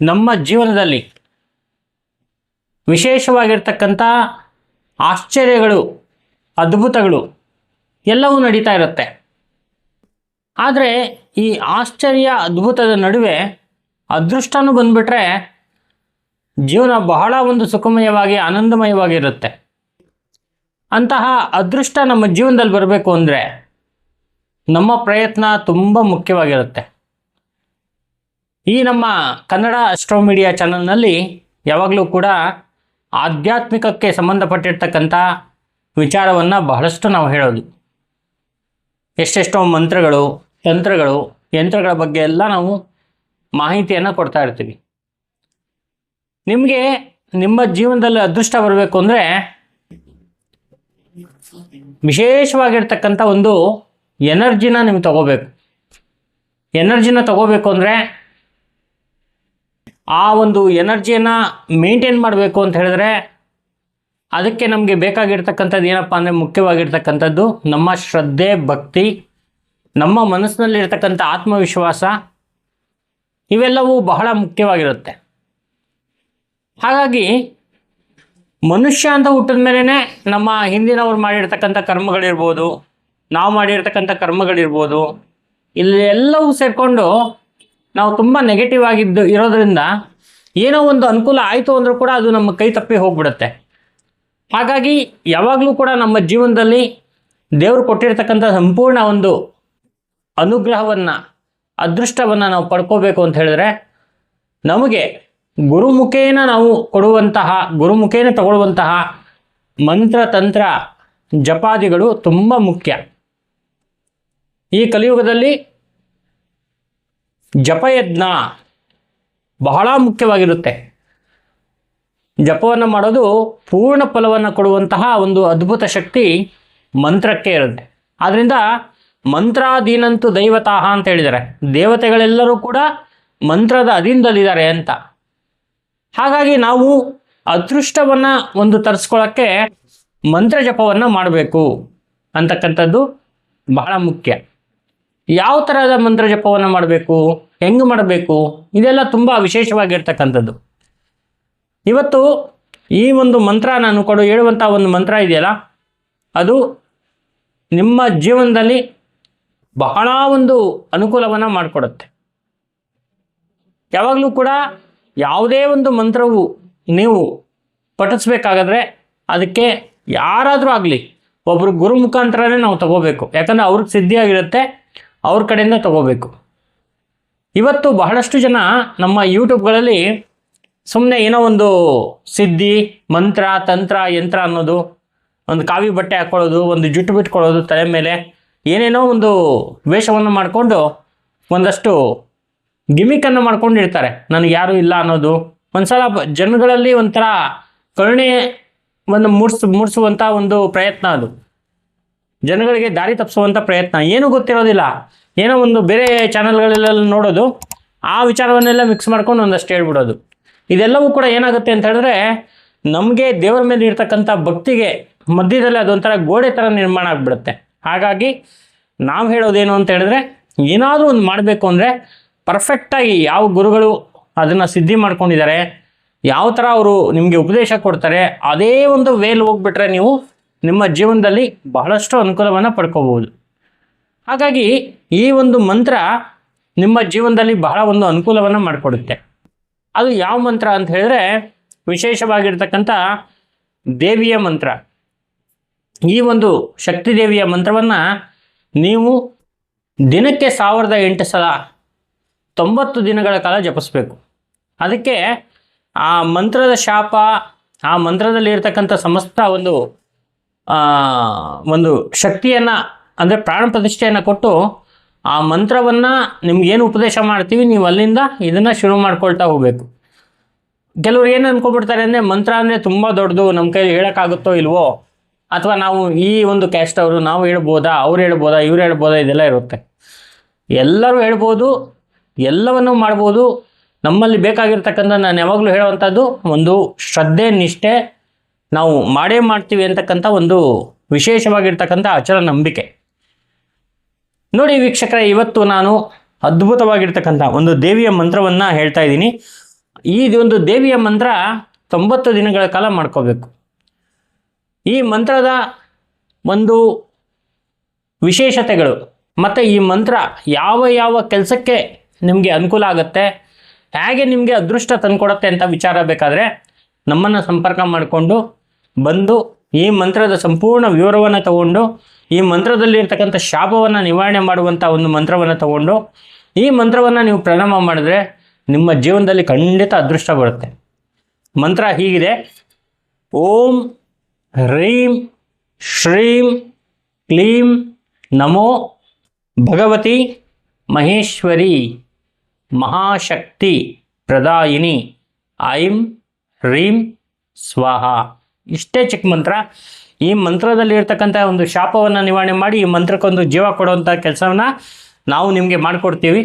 ನಮ್ಮ ಜೀವನದಲ್ಲಿ ವಿಶೇಷವಾಗಿರ್ತಕ್ಕಂಥ ಆಶ್ಚರ್ಯಗಳು, ಅದ್ಭುತಗಳು ಎಲ್ಲವೂ ನಡೀತಾ ಇರುತ್ತೆ. ಆದರೆ ಈ ಆಶ್ಚರ್ಯ, ಅದ್ಭುತದ ನಡುವೆ ಅದೃಷ್ಟನೂ ಬಂದುಬಿಟ್ರೆ ಜೀವನ ಬಹಳ ಒಂದು ಸುಖಮಯವಾಗಿ, ಆನಂದಮಯವಾಗಿರುತ್ತೆ. ಅಂತಹ ಅದೃಷ್ಟ ನಮ್ಮ ಜೀವನದಲ್ಲಿ ಬರಬೇಕು ಅಂದರೆ ನಮ್ಮ ಪ್ರಯತ್ನ ತುಂಬ ಮುಖ್ಯವಾಗಿರುತ್ತೆ. ಈ ನಮ್ಮ ಕನ್ನಡ ಅಸ್ಟ್ರೋ ಮೀಡಿಯಾ ಚಾನಲ್ನಲ್ಲಿ ಯಾವಾಗಲೂ ಕೂಡ ಆಧ್ಯಾತ್ಮಿಕಕ್ಕೆ ಸಂಬಂಧಪಟ್ಟಿರ್ತಕ್ಕಂಥ ವಿಚಾರವನ್ನು ಬಹಳಷ್ಟು ನಾವು ಹೇಳೋದು. ಎಷ್ಟೆಷ್ಟೋ ಮಂತ್ರಗಳು, ಯಂತ್ರಗಳು, ಯಂತ್ರಗಳ ಬಗ್ಗೆ ಎಲ್ಲ ನಾವು ಮಾಹಿತಿಯನ್ನು ಕೊಡ್ತಾ ಇರ್ತೀವಿ. ನಿಮಗೆ ನಿಮ್ಮ ಜೀವನದಲ್ಲಿ ಅದೃಷ್ಟ ಬರಬೇಕು ಅಂದರೆ ವಿಶೇಷವಾಗಿರ್ತಕ್ಕಂಥ ಒಂದು ಎನರ್ಜಿನ ನಿಮ್ಗೆ ತಗೋಬೇಕು. ಎನರ್ಜಿನ ತಗೋಬೇಕು ಅಂದರೆ ಆ ಒಂದು ಎನರ್ಜಿಯನ್ನು ಮೇಂಟೈನ್ ಮಾಡಬೇಕು ಅಂತ ಹೇಳಿದ್ರೆ ಅದಕ್ಕೆ ನಮಗೆ ಬೇಕಾಗಿರ್ತಕ್ಕಂಥದ್ದು ಏನಪ್ಪ ಅಂದರೆ ಮುಖ್ಯವಾಗಿರ್ತಕ್ಕಂಥದ್ದು ನಮ್ಮ ಶ್ರದ್ಧೆ, ಭಕ್ತಿ, ನಮ್ಮ ಮನಸ್ಸಿನಲ್ಲಿರ್ತಕ್ಕಂಥ ಆತ್ಮವಿಶ್ವಾಸ, ಇವೆಲ್ಲವೂ ಬಹಳ ಮುಖ್ಯವಾಗಿರುತ್ತೆ. ಹಾಗಾಗಿ ಮನುಷ್ಯ ಅಂತ ಹುಟ್ಟಿದ ಮೇಲೇ ನಮ್ಮ ಹಿಂದಿನವ್ರು ಮಾಡಿರ್ತಕ್ಕಂಥ ಕರ್ಮಗಳಿರ್ಬೋದು, ನಾವು ಮಾಡಿರ್ತಕ್ಕಂಥ ಕರ್ಮಗಳಿರ್ಬೋದು, ಇಲ್ಲಿ ಎಲ್ಲವೂ ಸೇರಿಕೊಂಡು ನಾವು ತುಂಬ ನೆಗೆಟಿವ್ ಆಗಿದ್ದು ಇರೋದ್ರಿಂದ ಏನೋ ಒಂದು ಅನುಕೂಲ ಆಯಿತು ಅಂದರೂ ಕೂಡ ಅದು ನಮ್ಮ ಕೈ ತಪ್ಪಿ ಹೋಗ್ಬಿಡುತ್ತೆ. ಹಾಗಾಗಿ ಯಾವಾಗಲೂ ಕೂಡ ನಮ್ಮ ಜೀವನದಲ್ಲಿ ದೇವರು ಕೊಟ್ಟಿರ್ತಕ್ಕಂಥ ಸಂಪೂರ್ಣ ಒಂದು ಅನುಗ್ರಹವನ್ನು, ಅದೃಷ್ಟವನ್ನು ನಾವು ಪಡ್ಕೋಬೇಕು ಅಂತ ಹೇಳಿದ್ರೆ ನಮಗೆ ಗುರುಮುಖೇನ ನಾವು ಕೊಡುವಂತಹ, ಗುರುಮುಖೇನ ತಗೊಳ್ಳುವಂತಹ ಮಂತ್ರ, ತಂತ್ರ, ಜಪಾದಿಗಳು ತುಂಬ ಮುಖ್ಯ. ಈ ಕಲಿಯುಗದಲ್ಲಿ ಜಪಯಜ್ಞ ಬಹಳ ಮುಖ್ಯವಾಗಿರುತ್ತೆ. ಜಪವನ್ನು ಮಾಡೋದು ಪೂರ್ಣ ಫಲವನ್ನು ಕೊಡುವಂತಹ ಒಂದು ಅದ್ಭುತ ಶಕ್ತಿ ಮಂತ್ರಕ್ಕೆ ಇರುತ್ತೆ. ಆದ್ದರಿಂದ ಮಂತ್ರಾಧೀನಂತೂ ದೈವತಾಹ ಅಂತ ಹೇಳಿದ್ದಾರೆ. ದೇವತೆಗಳೆಲ್ಲರೂ ಕೂಡ ಮಂತ್ರದ ಅಧೀನದಲ್ಲಿದ್ದಾರೆ ಅಂತ. ಹಾಗಾಗಿ ನಾವು ಅದೃಷ್ಟವನ್ನು ಒಂದು ತರಿಸ್ಕೊಳ್ಳೋಕ್ಕೆ ಮಂತ್ರ ಜಪವನ್ನು ಮಾಡಬೇಕು. ಅಂತಕ್ಕಂಥದ್ದು ಬಹಳ ಮುಖ್ಯ. ಯಾವ ಥರದ ಮಂತ್ರ ಜಪವನ್ನು ಮಾಡಬೇಕು, ಹೆಂಗೆ ಮಾಡಬೇಕು, ಇದೆಲ್ಲ ತುಂಬ ವಿಶೇಷವಾಗಿರ್ತಕ್ಕಂಥದ್ದು. ಇವತ್ತು ಈ ಒಂದು ಮಂತ್ರ ನಾನು ಕೊಡು ಹೇಳುವಂಥ ಒಂದು ಮಂತ್ರ ಇದೆಯಲ್ಲ, ಅದು ನಿಮ್ಮ ಜೀವನದಲ್ಲಿ ಬಹಳ ಒಂದು ಅನುಕೂಲವನ್ನು ಮಾಡಿಕೊಡುತ್ತೆ. ಯಾವಾಗಲೂ ಕೂಡ ಯಾವುದೇ ಒಂದು ಮಂತ್ರವು ನೀವು ಪಠಿಸ್ಬೇಕಾಗಾದ್ರೆ ಅದಕ್ಕೆ ಯಾರಾದರೂ ಆಗಲಿ ಒಬ್ಬರು ಗುರು ಮುಖಾಂತರನೇ ನಾವು ತಗೋಬೇಕು. ಯಾಕಂದರೆ ಅವ್ರಿಗೆ ಸಿದ್ಧಿಯಾಗಿರುತ್ತೆ ಅವ್ರ ಕಡೆಯಿಂದ ತಗೋಬೇಕು. ಇವತ್ತು ಬಹಳಷ್ಟು ಜನ ನಮ್ಮ ಯೂಟ್ಯೂಬ್ಗಳಲ್ಲಿ ಸುಮ್ಮನೆ ಏನೋ ಒಂದು ಸಿದ್ಧಿ, ಮಂತ್ರ, ತಂತ್ರ, ಯಂತ್ರ ಅನ್ನೋದು, ಒಂದು ಕಾವಿ ಬಟ್ಟೆ ಹಾಕ್ಕೊಳ್ಳೋದು ಒಂದು ಜುಟ್ಟು ಬಿಟ್ಕೊಳ್ಳೋದು, ತಲೆ ಮೇಲೆ ಏನೇನೋ ಒಂದು ವೇಷವನ್ನು ಮಾಡಿಕೊಂಡು ಒಂದಷ್ಟು ಗಿಮಿಕನ್ನು ಮಾಡ್ಕೊಂಡಿರ್ತಾರೆ ನನಗೆ ಯಾರೂ ಇಲ್ಲ ಅನ್ನೋದು. ಒಂದು ಸಲ ಜನಗಳಲ್ಲಿ ಒಂಥರ ಕರುಣೆ ಒಂದು ಮೂಡಿಸ್ ಮೂಡಿಸುವಂಥ ಒಂದು ಪ್ರಯತ್ನ ಅದು. ಜನಗಳಿಗೆ ದಾರಿ ತಪ್ಪಿಸುವಂಥ ಪ್ರಯತ್ನ. ಏನೂ ಗೊತ್ತಿರೋದಿಲ್ಲ. ಏನೋ ಒಂದು ಬೇರೆ ಚಾನಲ್ಗಳಲ್ಲೆಲ್ಲ ನೋಡೋದು, ಆ ವಿಚಾರವನ್ನೆಲ್ಲ ಮಿಕ್ಸ್ ಮಾಡ್ಕೊಂಡು ಒಂದಷ್ಟು ಹೇಳ್ಬಿಡೋದು. ಇದೆಲ್ಲವೂ ಕೂಡ ಏನಾಗುತ್ತೆ ಅಂತ ಹೇಳಿದ್ರೆ, ನಮಗೆ ದೇವರ ಮೇಲೆ ಇರ್ತಕ್ಕಂಥ ಭಕ್ತಿಗೆ ಮಧ್ಯದಲ್ಲಿ ಅದೊಂಥರ ಗೋಡೆ ಥರ ನಿರ್ಮಾಣ ಆಗಿಬಿಡುತ್ತೆ. ಹಾಗಾಗಿ ನಾವು ಹೇಳೋದೇನು ಅಂತ ಹೇಳಿದ್ರೆ, ಏನಾದರೂ ಒಂದು ಮಾಡಬೇಕು ಅಂದರೆ ಪರ್ಫೆಕ್ಟಾಗಿ ಯಾವ ಗುರುಗಳು ಅದನ್ನು ಸಿದ್ಧಿ ಮಾಡ್ಕೊಂಡಿದ್ದಾರೆ, ಯಾವ ಥರ ಅವರು ನಿಮಗೆ ಉಪದೇಶ ಕೊಡ್ತಾರೆ, ಅದೇ ಒಂದು ವೇಲ್ ಹೋಗ್ಬಿಟ್ರೆ ನೀವು ನಿಮ್ಮ ಜೀವನದಲ್ಲಿ ಬಹಳಷ್ಟು ಅನುಕೂಲವನ್ನು ಪಡ್ಕೋಬಹುದು. ಹಾಗಾಗಿ ಈ ಒಂದು ಮಂತ್ರ ನಿಮ್ಮ ಜೀವನದಲ್ಲಿ ಬಹಳ ಒಂದು ಅನುಕೂಲವನ್ನು ಮಾಡಿಕೊಡುತ್ತೆ. ಅದು ಯಾವ ಮಂತ್ರ ಅಂತ ಹೇಳಿದ್ರೆ ವಿಶೇಷವಾಗಿರ್ತಕ್ಕಂಥ ದೇವಿಯ ಮಂತ್ರ. ಈ ಒಂದು ಶಕ್ತಿ ದೇವಿಯ ಮಂತ್ರವನ್ನು ನೀವು ದಿನಕ್ಕೆ ಸಾವಿರದ ಎಂಟು ಸಲ ತೊಂಬತ್ತು ದಿನಗಳ ಕಾಲ ಜಪಿಸ್ಬೇಕು. ಅದಕ್ಕೆ ಆ ಮಂತ್ರದ ಶಾಪ, ಆ ಮಂತ್ರದಲ್ಲಿ ಇರ್ತಕ್ಕಂಥ ಸಮಸ್ತ ಒಂದು ಒಂದು ಶಕ್ತಿಯನ್ನು, ಅಂದರೆ ಪ್ರಾಣ ಪ್ರತಿಷ್ಠೆಯನ್ನು ಕೊಟ್ಟು ಆ ಮಂತ್ರವನ್ನು ನಿಮ್ಗೇನು ಉಪದೇಶ ಮಾಡ್ತೀವಿ, ನೀವು ಅಲ್ಲಿಂದ ಇದನ್ನು ಶುರು ಮಾಡ್ಕೊಳ್ತಾ ಹೋಗಬೇಕು. ಕೆಲವ್ರು ಏನು ಅಂದ್ಕೊಬಿಡ್ತಾರೆ ಅಂದರೆ, ಮಂತ್ರ ಅಂದರೆ ತುಂಬ ದೊಡ್ಡದು ನಮ್ಮ ಕೈಲಿ ಹೇಳೋಕ್ಕಾಗುತ್ತೋ ಇಲ್ವೋ, ಅಥವಾ ನಾವು ಈ ಒಂದು ಕ್ಯಾಸ್ಟ್ ಅವರು, ನಾವು ಹೇಳ್ಬೋದಾ, ಅವ್ರು ಹೇಳ್ಬೋದಾ, ಇವ್ರು ಹೇಳ್ಬೋದಾ, ಇದೆಲ್ಲ ಇರುತ್ತೆ. ಎಲ್ಲರೂ ಹೇಳ್ಬೋದು, ಎಲ್ಲವನ್ನೂ ಮಾಡ್ಬೋದು, ನಮ್ಮಲ್ಲಿ ಬೇಕಾಗಿರ್ತಕ್ಕಂಥ, ನಾನು ಯಾವಾಗಲೂ ಹೇಳುವಂಥದ್ದು, ಒಂದು ಶ್ರದ್ಧೆ, ನಿಷ್ಠೆ ನಾವು ಮಾಡೇ ಮಾಡ್ತೀವಿ ಅಂತಕ್ಕಂಥ ಒಂದು ವಿಶೇಷವಾಗಿರ್ತಕ್ಕಂಥ ಅಚಲ ನಂಬಿಕೆ ನೋಡಿ ವೀಕ್ಷಕರ, ಇವತ್ತು ನಾನು ಅದ್ಭುತವಾಗಿರ್ತಕ್ಕಂಥ ಒಂದು ದೇವಿಯ ಮಂತ್ರವನ್ನು ಹೇಳ್ತಾ ಇದ್ದೀನಿ. ಈ ಒಂದು ದೇವಿಯ ಮಂತ್ರ ತೊಂಬತ್ತು ದಿನಗಳ ಕಾಲ ಮಾಡ್ಕೋಬೇಕು. ಈ ಮಂತ್ರದ ಒಂದು ವಿಶೇಷತೆಗಳು, ಮತ್ತು ಈ ಮಂತ್ರ ಯಾವ ಯಾವ ಕೆಲಸಕ್ಕೆ ನಿಮಗೆ ಅನುಕೂಲ ಆಗುತ್ತೆ, ಹೇಗೆ ನಿಮಗೆ ಅದೃಷ್ಟ ತಂದುಕೊಡುತ್ತೆ ಅಂತ ವಿಚಾರ ಬೇಕಾದರೆ ನಮ್ಮನ್ನು ಸಂಪರ್ಕ ಮಾಡಿಕೊಂಡು ಬಂದು ಈ ಮಂತ್ರದ ಸಂಪೂರ್ಣ ವಿವರವನ್ನು ತಗೊಂಡು, ಈ ಮಂತ್ರದಲ್ಲಿರ್ತಕ್ಕಂಥ ಶಾಪವನ್ನು ನಿವಾರಣೆ ಮಾಡುವಂಥ ಒಂದು ಮಂತ್ರವನ್ನು ತಗೊಂಡು, ಈ ಮಂತ್ರವನ್ನು ನೀವು ಪ್ರಣಾಮ ಮಾಡಿದ್ರೆ ನಿಮ್ಮ ಜೀವನದಲ್ಲಿ ಖಂಡಿತ ಅದೃಷ್ಟ ಬರುತ್ತೆ. ಮಂತ್ರ ಹೀಗಿದೆ. ಓಂ ಹ್ರೀಂ ಶ್ರೀಂ ಕ್ಲೀಂ ನಮೋ ಭಗವತಿ ಮಹೇಶ್ವರಿ ಮಹಾಶಕ್ತಿ ಪ್ರದಾಯಿನಿ. ಐಂ ಹ್ರೀಂ ಸ್ವಾಹ. ಇಷ್ಟೇ ಚಿಕ್ಕ ಮಂತ್ರ. ಈ ಮಂತ್ರದಲ್ಲಿ ಇರ್ತಕ್ಕಂಥ ಒಂದು ಶಾಪವನ್ನು ನಿವಾರಣೆ ಮಾಡಿ ಈ ಮಂತ್ರಕ್ಕೊಂದು ಜೀವ ಕೊಡುವಂಥ ಕೆಲಸವನ್ನು ನಾವು ನಿಮಗೆ ಮಾಡಿಕೊಡ್ತೀವಿ.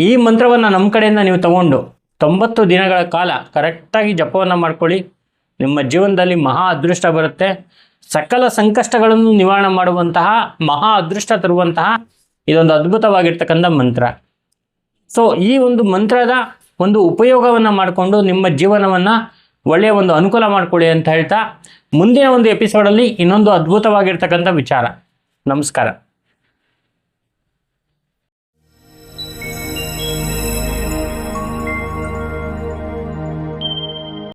ಈ ಮಂತ್ರವನ್ನು ನಮ್ಮ ಕಡೆಯಿಂದ ನೀವು ತಗೊಂಡು ತೊಂಬತ್ತು ದಿನಗಳ ಕಾಲ ಕರೆಕ್ಟಾಗಿ ಜಪವನ್ನು ಮಾಡ್ಕೊಳ್ಳಿ. ನಿಮ್ಮ ಜೀವನದಲ್ಲಿ ಮಹಾ ಅದೃಷ್ಟ ಬರುತ್ತೆ. ಸಕಲ ಸಂಕಷ್ಟಗಳನ್ನು ನಿವಾರಣೆ ಮಾಡುವಂತಹ, ಮಹಾ ಅದೃಷ್ಟ ತರುವಂತಹ ಇದೊಂದು ಅದ್ಭುತವಾಗಿರ್ತಕ್ಕಂಥ ಮಂತ್ರ. ಸೊ ಈ ಒಂದು ಮಂತ್ರದ ಒಂದು ಉಪಯೋಗವನ್ನು ಮಾಡಿಕೊಂಡು ನಿಮ್ಮ ಜೀವನವನ್ನು ಒಳ್ಳೆಯ ಒಂದು ಅನುಕೂಲ ಮಾಡಿಕೊಳ್ಳಿ ಅಂತ ಹೇಳ್ತಾ ಮುಂದಿನ ಒಂದು ಎಪಿಸೋಡಲ್ಲಿ ಇನ್ನೊಂದು ಅದ್ಭುತವಾಗಿರ್ತಕ್ಕಂಥ ವಿಚಾರ. ನಮಸ್ಕಾರ.